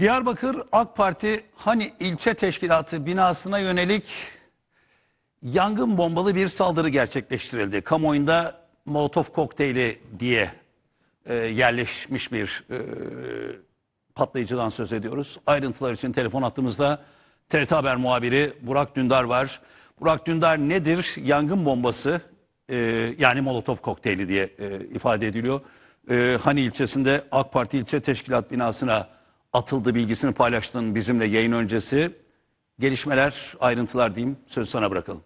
Diyarbakır AK Parti Hani ilçe teşkilatı binasına yönelik yangın bombalı bir saldırı gerçekleştirildi. Kamuoyunda Molotov kokteyli diye e, yerleşmiş bir e, patlayıcıdan söz ediyoruz. Ayrıntılar için telefon hattımızda TRT Haber muhabiri Burak Dündar var. Burak Dündar nedir yangın bombası e, yani Molotov kokteyli diye e, ifade ediliyor. E, hani ilçesinde AK Parti ilçe teşkilat binasına atıldı bilgisini paylaştın bizimle yayın öncesi. Gelişmeler, ayrıntılar diyeyim. Söz sana bırakalım.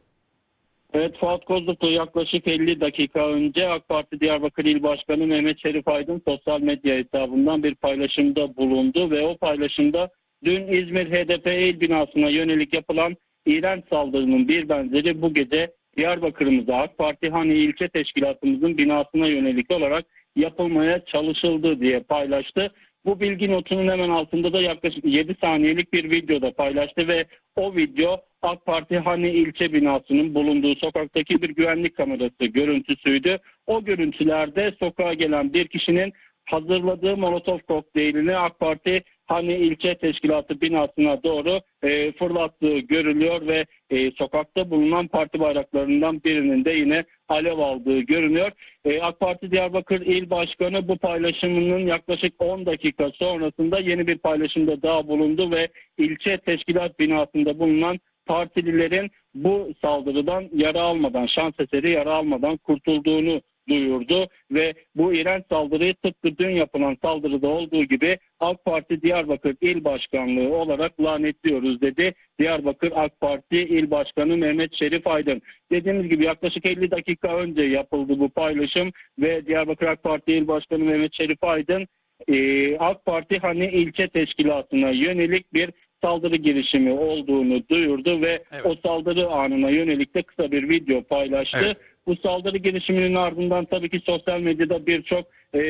Evet Fuat Kozluklu yaklaşık 50 dakika önce AK Parti Diyarbakır İl Başkanı Mehmet Şerif Aydın sosyal medya hesabından bir paylaşımda bulundu ve o paylaşımda dün İzmir HDP il binasına yönelik yapılan iğrenç saldırının bir benzeri bu gece Diyarbakır'ımıza AK Parti Hani ilçe teşkilatımızın binasına yönelik olarak yapılmaya çalışıldı diye paylaştı. Bu bilgi notunun hemen altında da yaklaşık 7 saniyelik bir video da paylaştı ve o video AK Parti Hani ilçe binasının bulunduğu sokaktaki bir güvenlik kamerası görüntüsüydü. O görüntülerde sokağa gelen bir kişinin hazırladığı Molotov kokteylini AK Parti Hani ilçe teşkilatı binasına doğru e, fırlattığı görülüyor ve e, sokakta bulunan parti bayraklarından birinin de yine alev aldığı görünüyor. E, AK Parti Diyarbakır İl Başkanı bu paylaşımının yaklaşık 10 dakika sonrasında yeni bir paylaşımda daha bulundu ve ilçe teşkilat binasında bulunan partililerin bu saldırıdan yara almadan, şans eseri yara almadan kurtulduğunu duyurdu ve bu iğrenç saldırıyı tıpkı dün yapılan saldırıda olduğu gibi AK Parti Diyarbakır İl Başkanlığı olarak lanetliyoruz dedi. Diyarbakır AK Parti İl Başkanı Mehmet Şerif Aydın. Dediğimiz gibi yaklaşık 50 dakika önce yapıldı bu paylaşım ve Diyarbakır AK Parti İl Başkanı Mehmet Şerif Aydın e, AK Parti hani ilçe teşkilatına yönelik bir saldırı girişimi olduğunu duyurdu ve Evet. o saldırı anına yönelik de kısa bir video paylaştı. Evet. Bu saldırı girişiminin ardından tabii ki sosyal medyada birçok e,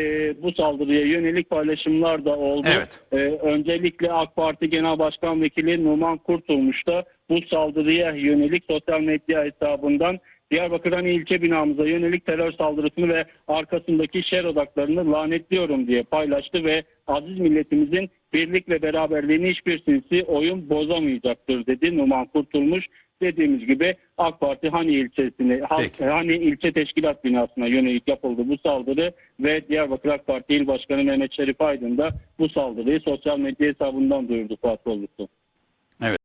bu saldırıya yönelik paylaşımlar da oldu. Evet. E, öncelikle AK Parti Genel Başkan Vekili Numan Kurtulmuş da bu saldırıya yönelik sosyal medya hesabından Diyarbakır Hani ilçe binamıza yönelik terör saldırısını ve arkasındaki şer odaklarını lanetliyorum diye paylaştı ve aziz milletimizin birlik ve beraberliğini hiçbir sinsi oyun bozamayacaktır dedi Numan Kurtulmuş. Dediğimiz gibi AK Parti Hani ilçesine, Peki. Hani ilçe teşkilat binasına yönelik yapıldı bu saldırı ve Diyarbakır AK Parti İl Başkanı Mehmet Şerif Aydın da bu saldırıyı sosyal medya hesabından duyurdu Fuat Kolluklu.